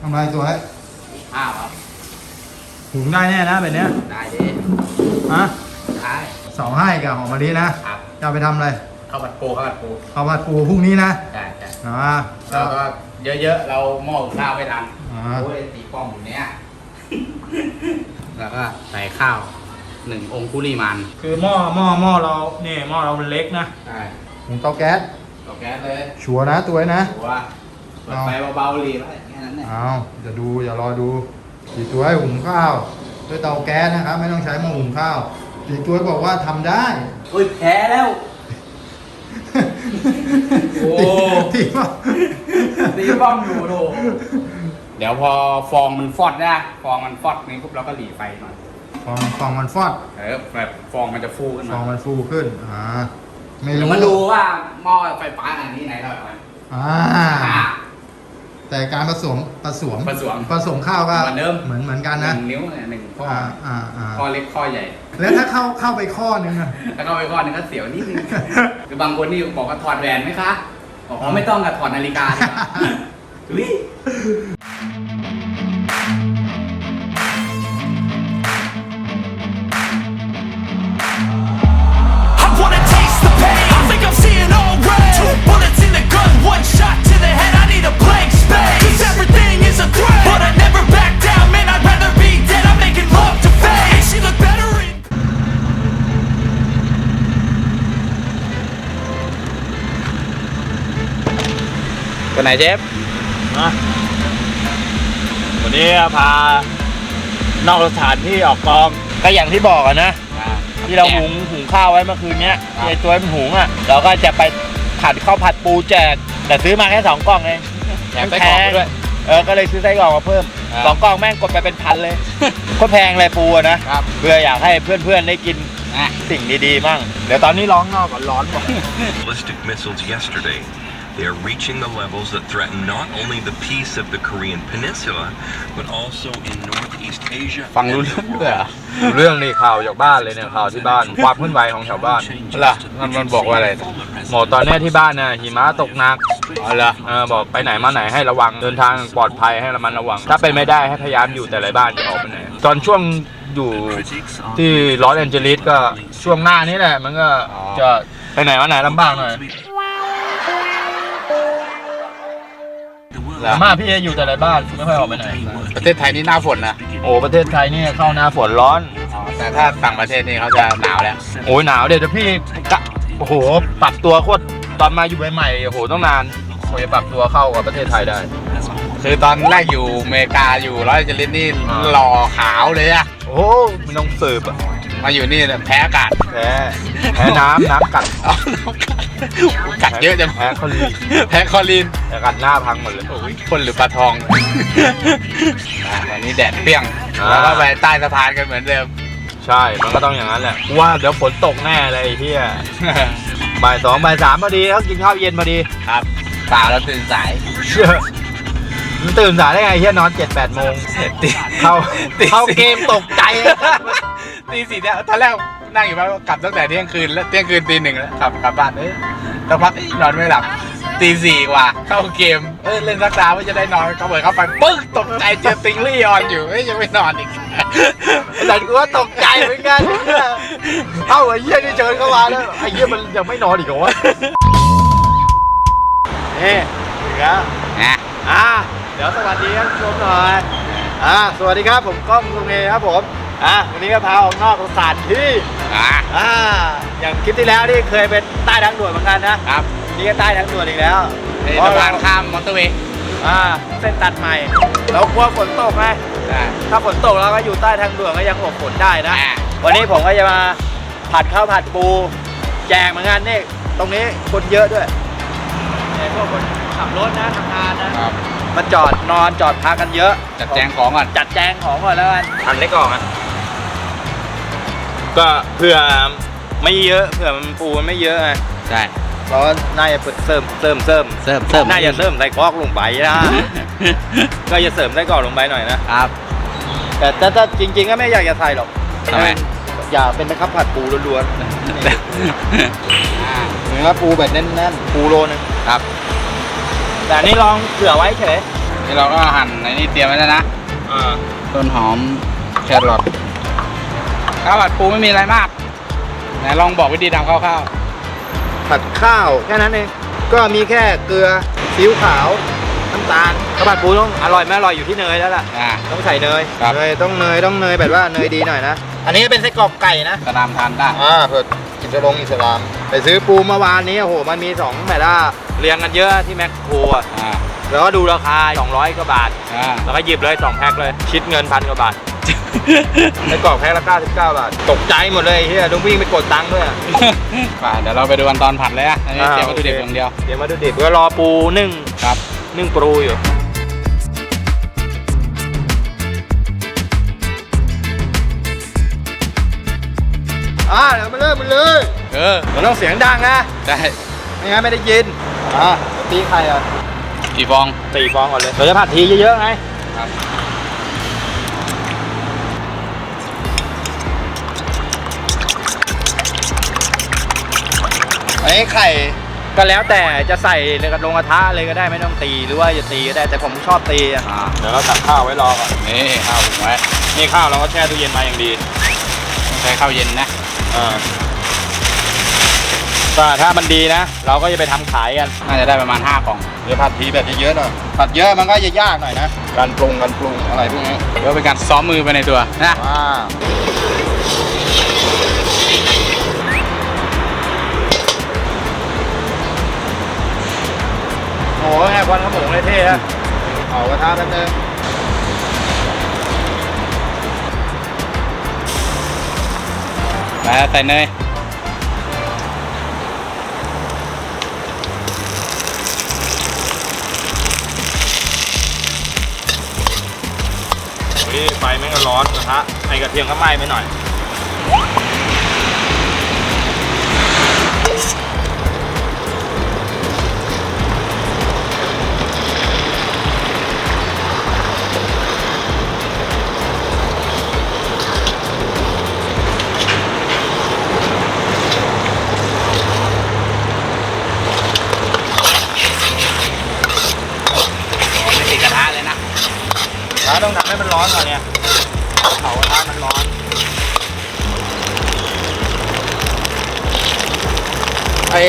ทำไรสวยอ้าวครับหุงได้แน่นะแบบเนี้ยได้ดิฮะได้เสาให้กับหอมมะลินะครับ จะเอาไปทำอะไรข้าวผัดปูข้าวผัดปูข้าวผัดปูพรุ่งนี้นะใช่ใช่อ่าแล้วก็เยอะๆ เราหม้อหุงข้าวไม่ทันอ่าโอ้ยตีป้อมอยู่เนี้ยแล้วก็ใส่ข้าวหนึ่งองคุลีมันคือหม้อหม้อหม้อเราเนี่ยหม้อเรามันเล็กนะใช่หุงเตาแก๊สต่อแก๊สเลยชัวร์นะตัวนะ หัวเปิดไฟเบาๆรีไว้แค่นั้นแหละเอาจะดูอย่ารอดูสีตัวให้หุงข้าวด้วยเตาแก๊สนะครับ ไม่ต้องใช้หม้อหุงข้าวสีตัวบอกว่าทำได้เฮ้ยแพ้แล้วโอ้ที่ว่าตีป้อมอยู่โถเดี๋ยวพอฟองมันฟอดนะฟองมันฟอดนี่ปุ๊บเราก็หลีไฟหน่อยฟองฟองมันฟอดเออแบบฟองมันจะฟูขึ้นฟมาองมันฟูขึ้นอ่าไม่เดี๋ยวรู้มาดูว่าหม้อไฟฟ้าอันนี้ไหนอร่อยกว่าอ่าอ่า แต่การผสมผสมผสมผสมข้าวก็เหมือนเดิมเหมือนเหมือนกันหนะนึ่งนิ้วเนี่ยหนึ่งข้ออ่าอ่าอ่าข้อเล็กข้อใหญ่ แล้วถ้าเข้าเข้าไปข้อนึงอะแล้วก็ไปข้อหนึงก็เสียวนิดนึงคือบางคนนี่บอกว่าถอดแหวนไหมคะบอกว่าไม่ต้องกับถอดนาฬิกาดีกว่ ตัวไหนเชฟนะวันนี้พานอกสถานที่ออกกองก็อย่างที่บอกอะนะ ที่เราหุงหุงข้าวไว้เมื่อคืนเนี้ยที่ไอ้ตัวมันหุงอะ เราก็จะไปผัดข้าวผัดปูแจก แต่ซื้อมาแค่สองกล่องเองแถมไส้กรอกด้วยเออก็เลยซื้อไส้กรอกมาเพิ่มอ่าสองกล่องแม่งกดไปเป็นพันเลยก็แพงเลยปูอะนะครับเพื่ออยากให้เพื่อนๆได้กินอะสิ่งดีๆมั่งเดี๋ยวตอนนี้ร้องนอกก่อนร้อนบอก ballistic missiles yesterday. They are reaching the levels that threaten not only the peace of the Korean Peninsula, but also in Northeast Asia. ฟังรู้ and เรื่อง the ด้วยเหรอ world. เรื่องนี้ข่าวจากบ้านเลยเนี่ยข่าวที่บ้านความเคลื่อนไหวของแถวบ้านล่ะมันมันบอกว่าอะไรหมอตอนเนี้ยที่บ้านน่ะหิมะตกหนักอ๋อเหรอเออบอกไปไหนมาไหนให้ระวังเดินทางปลอดภัยให้ระมัดระวัง ถ้าเป็นไม่ได้ให้พยายามอยู่แต่ในบ้านจะออกไปไหนตอนช่วงอยู่ที่ลอสแอนเจลิสก็ช่วงหน้านี้แหละมันก็จะไปไหนมาไหนลำบากหน่อย แต่มาพี่จะอยู่แต่ในบ้านไม่ค่อยออกไปไหนประเทศไทยนี่หน้าฝนนะโอ้ประเทศไทยนี่เข้าหน้าฝนร้อนอ๋อแต่ถ้าต่างประเทศนี่เขาจะหนาวแล้ว โอ้ยหนาวเดี๋ยวพี่กะโอ้โหปรับตัวโคตรตอนมาอยู่ใหม่ๆโอ้โหต้องนานกว่าจะปรับตัวเข้ากับประเทศไทยได้ คือตอนแรกอยู่อเมริกาอยู่ร้อยเจลินนี่อ่าหล่อขาวเลยอะโอ้โหมันต้องสืบอะ มาอยู่นี่เนี่ยแพ้อากาศแพ้แพ้น้ำน้ำกัดเอากัดเยอะจังแพ้คอลีนแพ้คอลินแต่กัดหน้าพังหมดเลย โอ้ยคนหรือปลาทองอะวันนี้แดดเปรี้ยงอ่า แล้วก็ไปใต้สะพานกันเหมือนเดิม ใช่ มันก็ต้องอย่างนั้นแหละกูว่าเดี๋ยวฝนตกแน่เลยไอ้เฮียบ่ายสองบ่ายสามพอดีเขากินข้าวเย็นพอดีครับเปล่าแล้วตื่นสายเชื่อมันตื่นสายได้ไงเฮียนอนเจ็ดแปดโมงตีเข้าตีเข้าเกมตกใจ ตีสี่เนี่ยตอนแรกนั่งอยู่บ้านกลับตั้งแต่เที่ยงคืนแล้วเที่ยงคืนตีหนึ่งแล้วกลับกลับบ้านเอ้ยสักพักเอ้ยนอนไม่หลับตีสี่กว่า เข้าเกมเอ้ยเล่นสักตาว่าจะได้นอนก็เปิดเข้าไปปึ๊กตกใจเจอติงลี่ออนอยู่เอ้ยยังไม่นอนอีกแต่กูก็ตกใจเหมือนกันเอ้าไอ้เหี้ยนี่เชิญเข้ามาแล้วไอ้เหี้ยมันยังไม่นอนอีกเหรอวะนี่ถึงแล้วนะอ่าเดี๋ยวสวัสดีครับชมหน่อยอ่าสวัสดีครับผมก้องตรงนี้ครับผม อ่าวันนี้ก็พาออกนอกสถานที่อะอ่าอย่างคลิปที่แล้วที่เคยเป็นใต้ทางด่วนเหมือนกันนะครับนี่ก็ใต้ทางด่วนอีกแล้วในสะพานข้ามมอเตอร์เวย์อ่าเส้นตัดใหม่เรากลัวฝนตกไงอะถ้าฝนตกเราก็อยู่ใต้ทางด่วนก็ยังหลบฝนได้นะอะวันนี้ผมก็จะมาผัดข้าวผัดปู แจกเหมือนกันนี่ตรงนี้คนเยอะด้วยเนี่ยพวกคนขับรถนะทำงานนะครับมาจอดนอนจอดพักกันเยอะ จัดแจงของก่อนจัดแจงของก่อนแล้วกันอันเล็กก่อนอะ ก็เผื่อไม่เยอะเผื่อมันปูมันไม่เยอะไงใช่เราก็น่าจะเสริมเสริมเสริมเสิร์ฟเสิร์ฟน่าจะเสริมใส่กรอกลงไปนะ ก็จะเสริมไส้กรอกลงไปหน่อยนะครับ แต่ถ้าถ้าจริง ๆ ก็ไม่อยากจะใส่หรอกทำไม อยากเป็นข้าวผัดปูล้วนๆนี่เนื้อปูแบบแน่นๆปูโลนึงครับ แต่อันนี้ลองเผื่อไว้เฉยนี่เราก็หั่นในนี่เตรียมไว้แล้วนะอ่าต้นหอมแครอท ข้าวผัดปูไม่มีอะไรมากไหนลองบอกวิธีทำคร่าวผัดข้าวแค่นั้นเอง ก็มีแค่เกลือซีอิ๊วขาวน้ำตาลข้าวผัดปูต้องอร่อยไม่อร่อยอยู่ที่เนยแล้วล่ะ ๆอ่า ต้องใส่เนยครับ เนยต้องเนยต้องเนยแบบว่าเนยดีหน่อยนะ อันนี้เป็นไส้กรอกไก่นะกระดามทานได้อ่าเผื่ออิสลงอิสลาม ไปซื้อปูเมื่อวานนี้โอ้โหมันมีสองแบบว่าเรียงกันเยอะที่แมคโครอะอ่า แล้วก็ดูราคา 200กว่าบาท อ่า แล้วก็หยิบเลย 2 แพ็คเลยคิดเงินพันกว่าบาทไส้กรอกแพ็คละ99 บาท ตกใจหมดเลยเฮียต้องวิ่งไปกดตังค์ด้วยอะไปเดี๋ยวเราไปดูกันตอนผัดเลยอะอันนี้อ่าเตรียมวัตถุดิบโอเค อย่างเดียวเดี๋ยวมาดูดิบก็รอปูนึ่งครับนึ่งปูอยู่ อ่าเดี๋ยวมาเริ่มมันเลยเออมันต้องเสียงดังนะ ได้ไม่งั้นไม่ได้ยิน อ่าตีไข่อะ กี่ฟองตีฟองก่อนเลยเราจะผัดทีเยอะๆไงครับอันนี้ไข่ก็แล้วแต่จะใส่ในกระลงกระทะเลยก็ได้ไม่ต้องตีหรือว่าจะตีก็ได้แต่ผมชอบตีอะอ่าเดี๋ยวเราตักข้าวไว้รอก่อนนี่ข้าวหุงไว้นี่ข้าวเราก็แช่ตู้เย็นมาอย่างดีต้องใช้ข้าวเย็นนะอ่าก็ถ้ามันดีนะ เราก็จะไปทำขายกันน่าจะได้ประมาณ5กล่อง เดี๋ยวผัดทีแบบเยอะๆหน่อยผัดเยอะมันก็จะยากหน่อยนะ การปรุงการปรุงอะไรพวกนี้เดี๋ยวเป็นการซ้อมมือไปในตัวนะว้าโอ้โหแค่ควันขโมงเลยเท่ฮะเอากระทะแป๊บนึงแล้วใส่เนย เฮ้ยไฟไม่ก็ร้อนกระทะไอกระเทียมก็ไหม้ไปหน่อย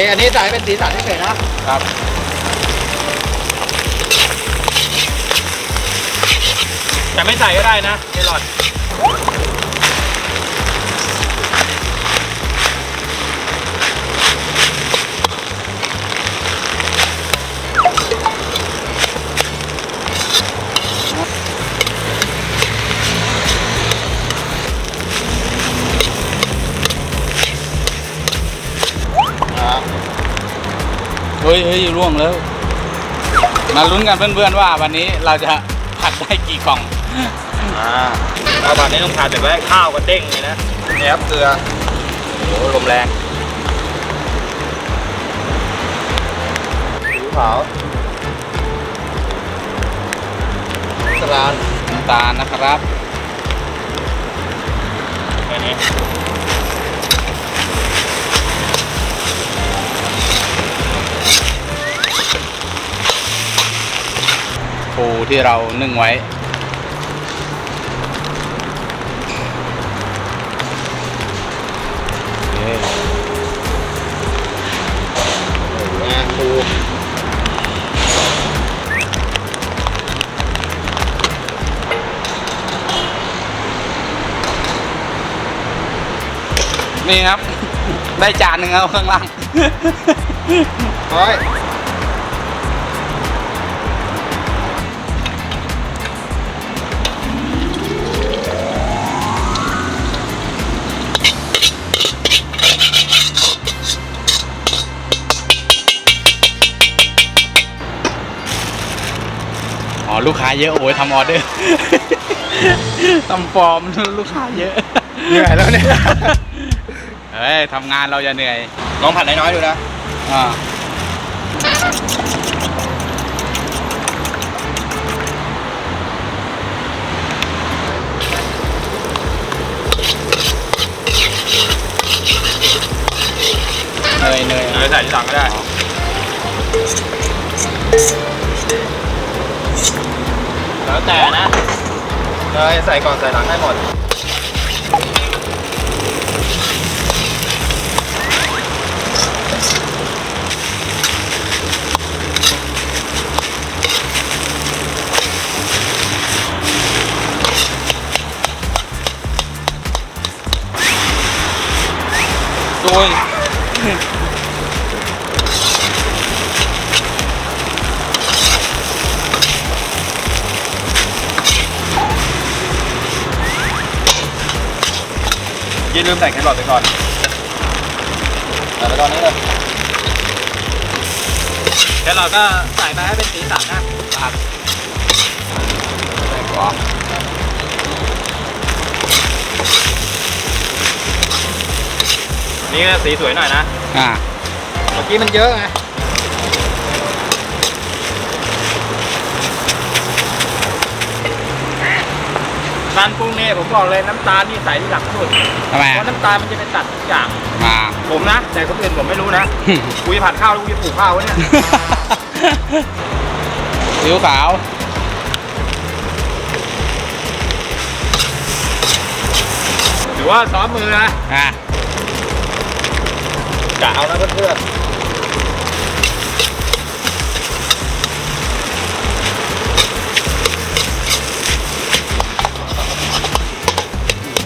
ออันนี้ใส่เป็นสีสันเฉยๆนะครับแต่ไม่ใส่ก็ได้นะไม่หลอด ฮ้ยเฮ้ยร่วงแล้ว มาลุ้นกันเพื่อนๆว่าวันนี้เราจะผัดได้กี่กล่อง อ่าข้าวผัดนี่ต้องทานแบบว่าให้ข้าวก็เด้งเลยนะเนี่ยครับเกลือโอ้โหลมแรงสีอิ๊วขาวสลานน้ำตาลนะครับ แค่นี้ ปูที่เรานึ่งไว้โอเคงาปูนี่ครับ ได้จานหนึ่งเอาข้างล่าง ร้อย ลูกค้าเยอะโอ้ยทำออเดอร์ ทำฟอร์มลูกค้าเยอะ เหนื่อยแล้วเนี่ย เฮ้ยทำงานเราจะเหนื่อย ลองผัดน้อยๆดูนะ อ่า เนยเนยเนยใส่ที่หลังก็ได้ แล้วแต่นะเลยใส่ก่อนใส่หลังได้หมดโดย อย่าลืมใส่แครอทไปก่อนใส่ไปตอนนี้เลยแครอทก็ใส่มาให้เป็นสีสันนะครับใส่ก่อนนี่ก็สีสวยหน่อยนะ อ่า เมื่อกี้มันเยอะไง การปรุงเนี่ยผมบอกเลยน้ำตาลนี่ใส่ที่หลักสุดทำไมเพอะราะน้ำตาลมันจะเป็นตัดทุกอย่าง มา ผมนะ แต่คนอื่นผมไม่รู้นะ กูจะผัดข้าวแล้วกูจะปลูกข้าววะเนี่ยสิวขาวถือว่าซ้อมมือนะอะกะเอานะเพื่อน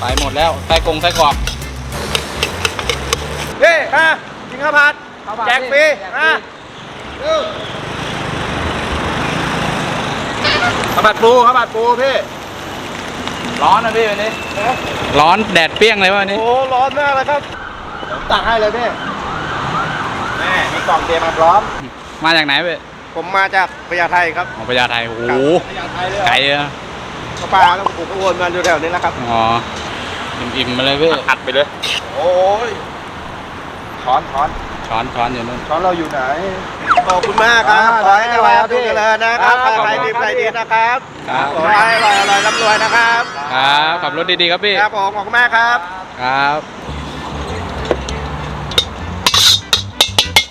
ไปหมดแล้วไส้กงไส้กรอกๆเฮ้มากินข้าวผัดแจกฟรีมาข้าวผัดปูข้าวผัดปูพี่ ร้อนนะพี่วันนี้ ร้อนแดดเปรี้ยงเลยวะวันนี้ โอ้ ร้อนมากเลยครับผมตักให้เลยพี่แม่มีกล่องเตรียมมาพร้อม มาจากไหนเว้ยผมมาจากพญาไทครับของพญาไทโอ้โหพญาไทเลยไก่เลยนะปลาแล้วผมก็วนมาอยู่แถวนี้นะครับ อ๋อ อิ่มๆมาเลยเว้ยอัดไปเลย โอ้ยช้อนช้อนช้อนช้อนอยู่นู่น ช้อนเราอยู่ไหน ขอบคุณมากครับ ขอให้เจริญทุกเจริญนะครับครับใครดีใครดีนะครับครับ ขอให้อร่อยอร่อยร่ำรวยนะครับ ครับขับรถดีๆครับพี่ ครับผมขอบคุณมากครับ ครับ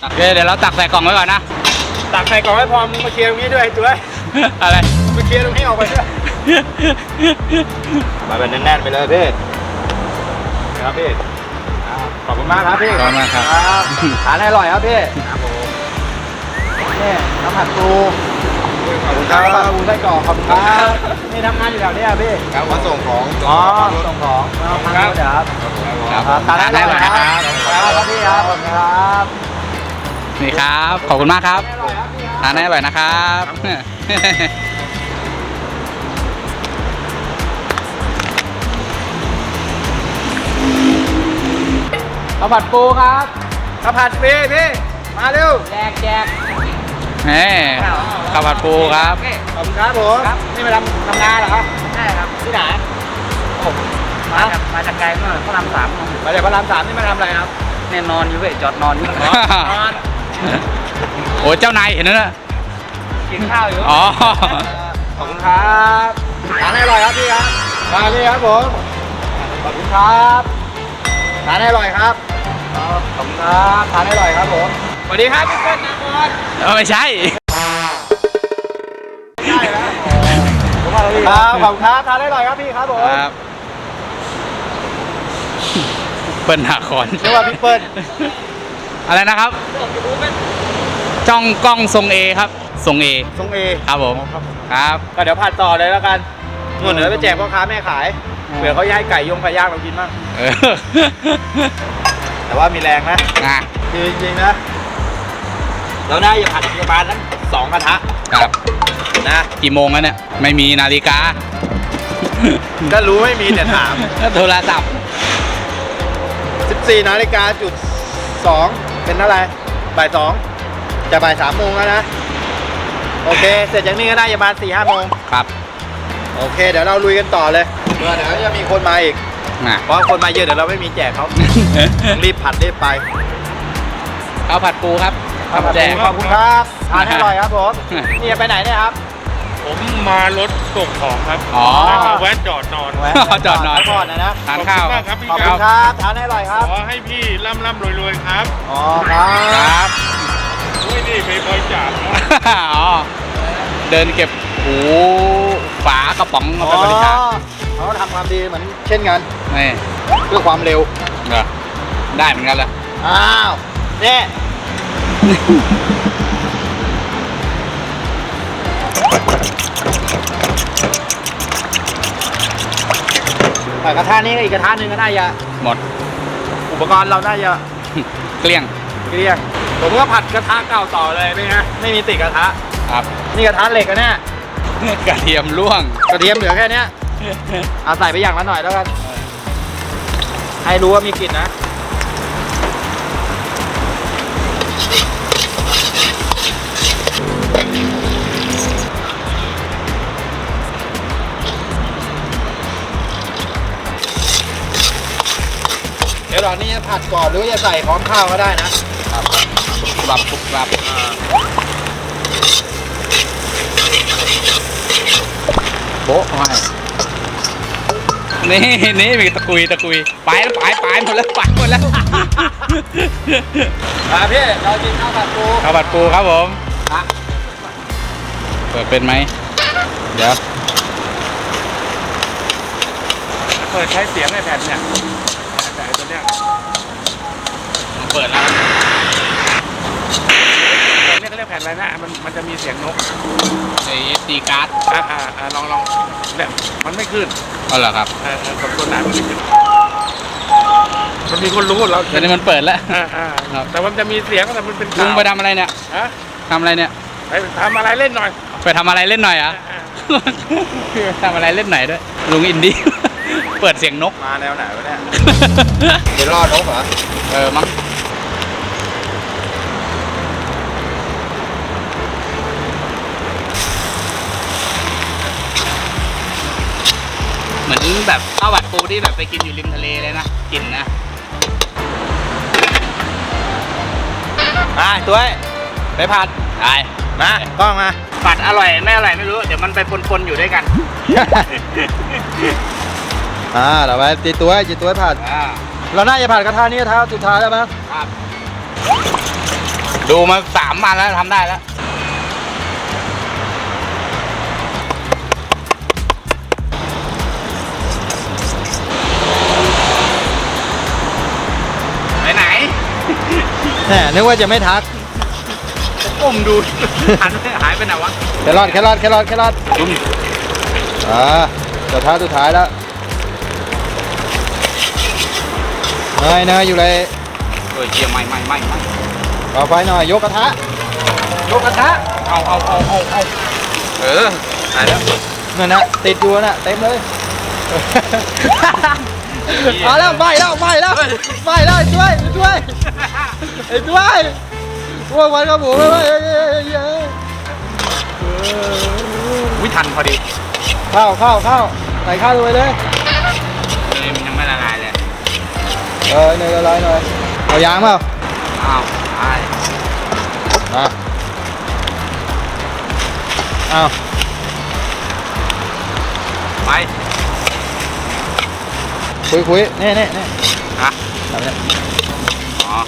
โอเคเดี๋ยวเราตักใส่กล่องไว้ก่อนนะ ตักใส่กล่องให้พร้อมมึงมาเคลียร์ตรงนี้ด้วยตัวอะไร มาเคลียร์ตรงนี้ออกไปด้วย มาเป็นแน่นๆไปเลยพี่ ครับพี่ขอบคุณมากครับพี่ขอบคุณมากครับบทานให้อร่อยครับพี่ครับผมนี่น้ำผัดปูขอบคุณครับขอบคุณไส้กรอกขอบคุณครับนี่ทำงานอยู่แถวเนี้ยพี่ครับมาส่งของอ๋อส่งของเอาทางรถเดี๋ยวครับครับทานให้อร่อยนะครับครับพี่ครับขอบคุณครับนี่ครับ ขอบคุณมากครับทานให้อร่อยนะครับ ข้าวผัดปูครับข้าวผัดฟรีพี่มาเร็วแจกแจกนี่ข้าวผัดปูครับขอบคุณครับผมนี่มาทำทำงานเหรอครับใช่ครับที่ไหนผมมาจากมาจากไกลเมื่อพระรามสามมาจากพระรามสามนี่มาทำอะไรครับแน่นอนอยู่เว้ยจอดนอนอยู่อ๋อนอนโอ้เจ้านายเห็นแล้วนะกินข้าวอยู่อ๋อขอบคุณครับทานให้อร่อยครับพี่ครับมาพี่ครับผมขอบคุณครับทานให้อร่อยครับ ครับขอบคุณครับทานให้อร่อยครับผมสวัสดีครับพี่เปิ้ลนะบอลเออไม่ใช่ครับขอบคุณครับทานให้อร่อยครับพี่ครับผมครับเปิ้ลนาคอนเรียกว่าพี่เปิ้ลอะไรนะครับ จ้องกล้องทรงเอครับทรงเอทรงเอครับผมครับก็เดี๋ยวผัดต่อเลยแล้วกันเงินเดี๋ยวไปแจกพ่อค้าแม่ขายอืมเผื่อเขาย้ายไก่ยงไก่ย่างเรากินบ้างเออ แต่ว่ามีแรงนะอะคือจริงๆนะเราน่าจะผัดประมาณนั้นสองกระทะครับนะกี่โมงแล้วเนี่ยไม่มีนาฬิกาถ้ารู้ไม่มีเนี่ยถามโทรศัพท์ 14นาฬิกาจุด2เป็นเท่าไหร่บ่ายสองจะบ่ายสามโมงแล้วนะ โอเค เสร็จจากนี้ก็ได้ประมาณสี่ห้าโมงครับ โอเค เดี๋ยวเราลุยกันต่อเลยเพื่อเดี๋ยวจะมีคนมาอีก นะเพราะคนมาเยอะเดี๋ยวเราไม่มีแจกเขารีบผัดรีบไปข้าวผัดปูครับขอบแจก คุณครับทานให้อร่อยครับผมนี่จะไปไหนเนี่ยครับ ผมมารถส่งของครับอ๋อ มาแวะจอดนอนแวะจอดนอนพักผ่อนนะนะทานข้าว ขอบคุณมากครับพี่ขอบคคุรัณบครับทานให้อร่อยครับ ขอให้พี่ร่ำร่ำรวยรวยครับอ๋อครับครับด้วยนี่ไปบริจาคนะ อ๋อเดินเก็บโอ้โหฝากระป๋องเอาไปบริจาค เขาทำความดีเหมือนเช่นกันนี่เพื่อความเร็วเหรอได้เหมือนกันเหรออ้าวเนี่ยแต่กระทะนี้ก็อีกกระทะหนึ่งก็น่าจะหมด อุปกรณ์เราน่าจะเกลี้ยงเกลี้ยงผมก็ผัดกระทะเก่าต่อเลยนี่ฮะไม่มีติดกระทะครับ นี่กระทะเหล็กอะเนี่ยกระเทียมร่วง กระเทียมเหลือแค่เนี้ย เอาใส่ไปอย่างละหน่อยแล้วกัน ให้รู้ว่ามีกลิ่นนะ เดี๋ยวตอนนี้จะผัดก่อนหรือว่าจะใส่พร้อมข้าวก็ได้นะกรับกรุบกรับโบ๊ะเข้าให้ นี่นี่มีตะกุยตะกุยไปแล้วไปไปหมดแล้วไปหมดแล้วมาพี่เรากินข้าวผัดปูข้าวผัดปูครับผมเปิดเป็นไหมเดี๋ยวเปิดใช้เสียงไอ้แผ่นเนี่ยแต่ไอ้ตัวเนี้ยมันเปิดแล้วตัวเนี้ยเขาเรียกแผ่นอะไรนะมันมันจะมีเสียงนกไอ้ตีการ์ดอ่าอ่าอ่าลองลองเนี่ยมันไม่ขึ้น เอาเหรอครับเออเออกับตัวนั้นมันไม่ขึ้นมันมีคนรู้เราตอนนี้มันเปิดแล้ว อ่าอ่าครับ แต่มันจะมีเสียงแต่มันเป็นลุงข่าวไปทำอะไรเนี่ยฮะทำอะไรเนี่ย ไปทำอะไรเล่นหน่อยไปทำอะไรเล่นหน่อยเหรอะ อ่า ทำอะไรเล่นไหนด้วย ลุงอินดี้ เปิดเสียงนก มาแนวไหนวะเนี่ย เดี๋ยวรอดนกเหรอ เออมั้ง แบบข้าวผัดปูที่แบบไปกินอยู่ริมทะเลเลยนะกลินนะมาตัวไอ้ไปผัดได้มากล้องมาผัดอร่อยไม่อร่อยไม่รู้ เดี๋ยวมันไปปนๆอยู่ด้วยกันอ่าเดี๋ยวไปตีตัวไอ้ตีตัวไอ้ผัดอ่าเราน่าจะผัดกระทะนี้กระทะสุดท้ายแล้วมั้งครับ ดูมาสามวันแล้วทำได้แล้ว แหมนึกว่าจะไม่ทักก้มดูหันไปหายไปไหนวะแครอทแครอทแครอทแครอทจุ่มอ่ากระทะสุดท้ายแล้วเนยเนยอยู่เลยเออเจียไม่ไม่ไม่ไม่ต่อไฟหน่อยยกกระทะยกกระทะเอาเอาเอาเอาเอาเออหายแล้วนั่นนะติดอยู่น่ะเต็มเลยเอาแล้วไหม้แล้วไหม้แล้วไหม้แล้วช่วยช่วย ไอ้ช่วยพวกมันกับผมไม่วเอ้ยเอ้ยเอ้ยเอ้ยวิทันพอดีเข้าวข้าวข้าใส่ข้าวลงไปเลยเนยมันยังไม่ละลายเลยเออเนยละลายหน่อยเอายางเปล่าอ้าวตายมาเอาไปคุยคุยเน่เน่เน่ฮะ แบบเนี้ยอ๋อ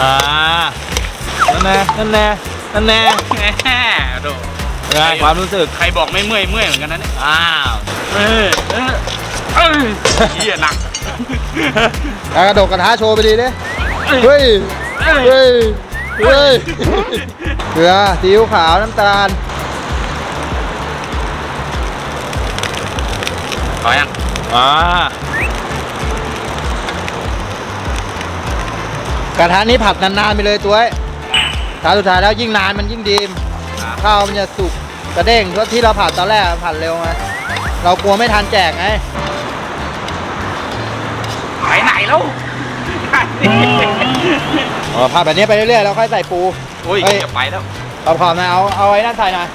อ่านั่นแน่นั่นแน่นั่นแน่แหมดูเป็นไงความรู้สึก ใครบอกไม่เมื่อยเมื่อยเหมือนกันนะเนี่ยอ้าว เออเออเออเหี้ยหนักกระโดดกระทะโชว์ไปดีดิเฮ้ย เฮ้ย เฮ้ย เกลือซีอิ๊วขาวน้ำตาลพอยังอ่า กระทะนี้ผัดนานๆไปเลยตัวไอ้ถ้าสุดท้ายแล้วยิ่งนานมันยิ่งดีข้าวมันจะสุกกระเด้งเพราะที่เราผัดตอนแรกผัดเร็วไงเรากลัวไม่ทันแจกไงไปไหนแล้วอ๋อผัดแบบนี้ไปเรื่อยๆแล้วค่อยใส่ปูโอ้ยเฮ้ยจะไปแล้วเอาขอบนะเอาเอาไอ้นั่นใส่หน่อย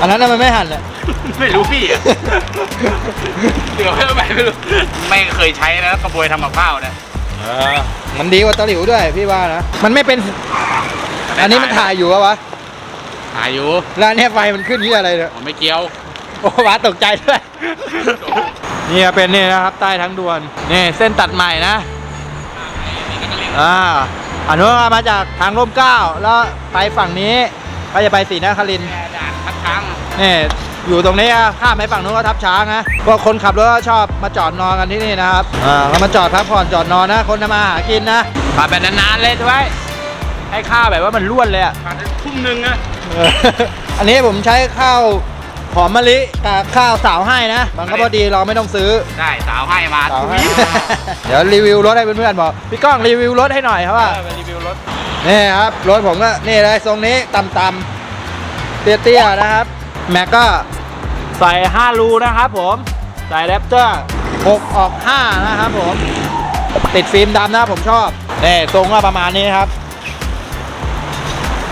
อันนั้นน่ะมันไม่หั่นเลย ไม่รู้พี่อะเดี๋ยวให้ไปไม่รู้ไม่เคยใช้นะกระบวยทำกับข้าวเนี่ยมันดีกว่าตะหลิวด้วยพี่ว่านะ มันไม่เป็น อันนี้มันถ่ายอยู่ปะวะ ถ่ายอยู่ แล้วอันเนี้ยไฟมันขึ้นที่อะไรเนี่ยผมไม่เกี่ยว โอ้ว้าตกใจด้วย นี่เป็นนี่นะครับใต้ทั้งดวน นี่เส้นตัดใหม่นะนี่ก็เรียกอ่าอันนู้นก็มาจากทางร่มเกล้า แล้วไปฝั่งนี้ ก็จะไปศรีนครินทร์ด่านพัดช้างนี่ อยู่ตรงนี้อะข้ามไปฝั่งนู้นก็ทับช้างนะพวกคนขับรถก็ชอบมาจอดนอนกันที่นี่นะครับอ่าก็มาจอดพักผ่อนจอดนอนนะ คนทำมาหากินนะขับแบบนานๆเลยด้วยให้ข้าวแบบว่ามันร่วนเลยอะทุ่มหนึ่งอะเอออันนี้ผมใช้ข้าวหอมมะลิกับข้าวสาวให้นะมันก็พอดีเราไม่ต้องซื้อ ได้สาวให้มาสาวให้ เดี๋ยวรีวิวรถให้เพื่อนๆบอกพี่ก้องรีวิวรถให้หน่อยครับว่าไปรีวิวรถนี่ครับรถผมก็นี่เลยทรงนี้ต่ำๆเตี้ยๆนะครับ แม็กก็ ใส่ 5 รูนะครับผมใส่แรปเตอร์6ออก 5 นะครับผม ติดฟิล์มดำนะผมชอบนี่ทรงก็ประมาณนี้ครับ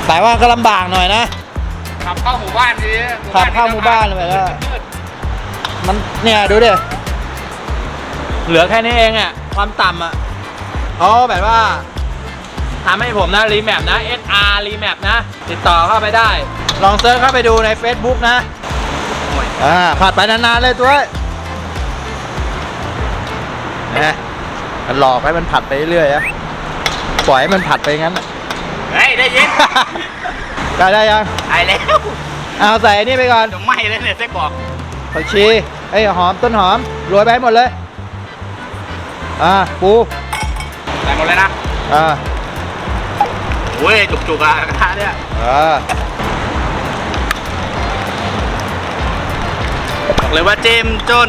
แต่ว่าก็ลำบากหน่อยนะ ขับเข้าหมู่บ้านดีขับเข้าหมู่บ้านไปแล้วมันเนี่ยดูดิ เหลือแค่นี้เองอะ ความต่ำอะเขาแบบว่าทำให้ผมนะ รีแมปนะ SR รีแมปนะ ติดต่อเข้าไปได้ ลองเซิร์ชเข้าไปดูใน Facebook นะ อ่าผัดไปนานๆเลยตัวเอ้ยนะมันหลอกให้มันผัดไปเรื่อยๆอะปล่อยให้มันผัดไปงั้นอะเฮ้ยได้ยินได้ได้ยังไอ้แล้วเอาใส่อันนี่ไปก่อนเดี๋ยวไหม้เลยเนี่ยไส้กรอกผักชีไอ้ยหอมต้นหอมโรยไปให้หมดเลยอ่าปูใส่หมดเลยนะอ่าโอ้ยจุกๆอะกระทะเนี่ยอ่า บอกเลยว่าเจมจน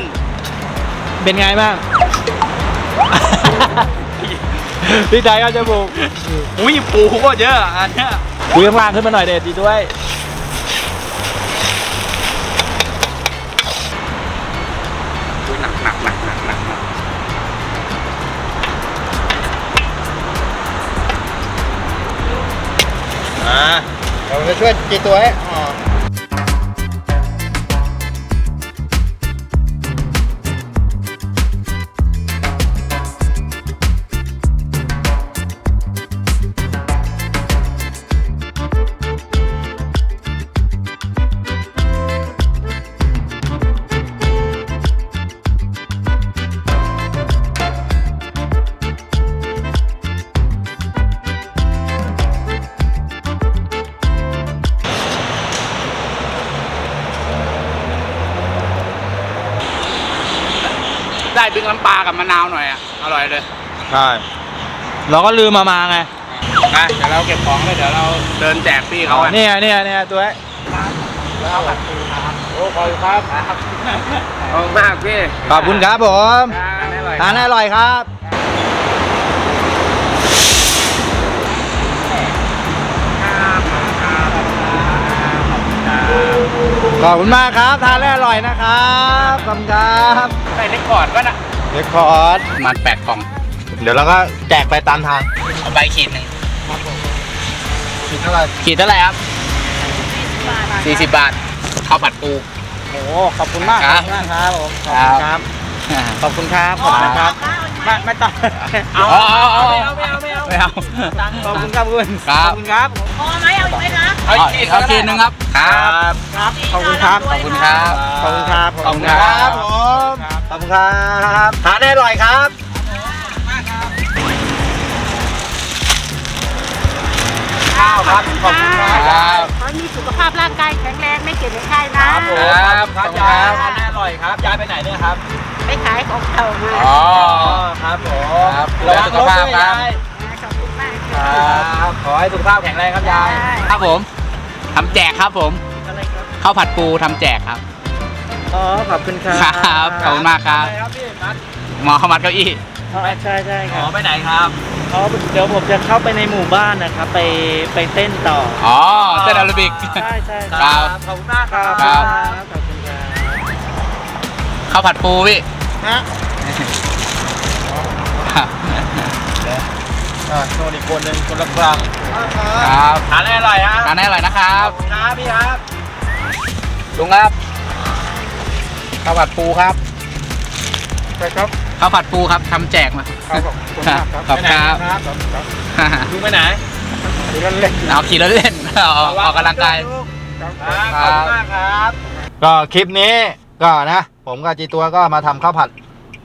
เป็นไงบ้างพี่ใจก็จะบุกอุ้ยปูก็เยอะอันเนี้ยคุยข้างล่างขึ้นมาหน่อยเด็ดดีด้วย อุ้ยหนักหนักหนักหนักหนักหนักอ่าเราจะช่วยจีตัวให้ กับมะนาวหน่อยอะ อร่อยเลยใช่เราก็ลืมมามาไงนะเดี๋ยวเราเก็บของเลยเดี๋ยวเราเดินแจกพี่เขาอะเนี่ยเนี่ยเนี่ยตัวไอ้โอ้ขอบคุณครับขอบคุณมากพี่ขอบคุณครับผมอร่อยทานให้อร่อยครับขอบคุณมากครับ ทานแล้วอร่อยนะครับ ขอบคุณครับได้เล็กคอร์ดวะนะ เรคคอร์ดประมันแปดกล่อง เดี๋ยวเราก็แจกไปตามทาง เอาใบขีดหนึ่งคิดเท่าไหร่ขีดเท่าไหร่ครับสี่สิบบาทข้าวผัดปู โอ้ขอบคุณมากครับขอบคุณมากครับผมครับ ขอบคุณครับ ขอบคุณครับ ไม่ไม่ต้องเอาเอาเอาไม่เอาไม่เอาไม่เอาไม่เอาขอบคุณครับคุณครับ ขอบคุณครับ พอไหมเอาอีกไหมคะเอาขีดเอาขีดหนึ่งครับ ครับครับ ขอบคุณครับ ขอบคุณครับ ขอบคุณครับ ขอบคุณครับผมขอบคุณครับทานให้อร่อยครับข้าวครับ ขอบคุณมากครับ ขอให้มีสุขภาพร่างกายแข็งแรงไม่เจ็บไม่ไข้นะครับผมครับครับขอบคุณยายครับทานให้อร่อยครับ ยายไปไหนเนี่ยครับ ไปขายของเก่ามาอ๋อ ครับผมครับระวังรถด้วยสุขภาพครับยายขอบคุณมากคค่ะรับ ขอให้สุขภาพแข็งแรงครับยาย ครับผมทำแจกครับผมข้าวผัดปูทำแจกครับ อ๋อขอบคุณครับครับขอบคุณมากครับ ไปครับพี่มัดหมอเข้ามัดเก้าอี้ใช่ใช่คอ๋อรับไปไหนครับเขาเดี๋ยวผมจะเข้าไปในหมู่บ้านนะครับ ไปไปเต้นต่อ อ๋อเต้นแอโรบิก ใช่ใช่ครับขอบคุณมากครับครับขอบคุณครับ ข้าวผัดปูพี่ ฮะอ่าโน่นอีกคนหนึ่งคนละกลางครับทานให้อร่อยฮะทานให้อร่อยนะครับครับพี่ครับลุงครับข้าวผัดปูครับไปครับข้าวผัดปูครับทำแจกมาครับขอบคุณมากครับขอบคุณครับไปไหนครับลุงไปไหนลุงกันเล่นเอาขี่รถเล่นเอาออกกำลังกายขอบคุณมากครับ ก็คลิปนี้ก็นะ ผมกับจีตัวก็มาทำข้าวผัด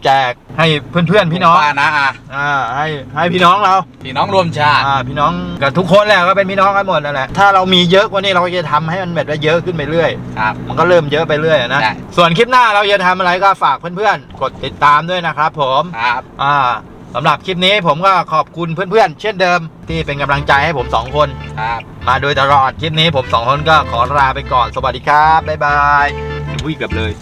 แจกให้เพื่อนๆพี่น้องป้านะอะอ่าให้ให้พี่น้องเรา พี่น้องรวมชาติอ่าพี่น้องกับทุกคนแหละก็เป็นพี่น้องกันหมดนั่นแหละถ้าเรามีเยอะกว่านี้เราก็จะทำให้มันแบบว่าเยอะขึ้นไปเรื่อย ครับ มันก็เริ่มเยอะไปเรื่อยนะใช่ส่วนคลิปหน้าเราจะทำอะไรก็ฝากเพื่อนๆ กดติดตามด้วยนะครับผม ครับ อ่าสำหรับคลิปนี้ผมก็ขอบคุณเพื่อนๆ เช่นเดิม ที่เป็นกำลังใจให้ผมสองคน ครับ มาโดยตลอดคลิปนี้ผมสองคนก็ขอลาไปก่อน สวัสดีครับ บ๊ายบายวิ่งกับเลย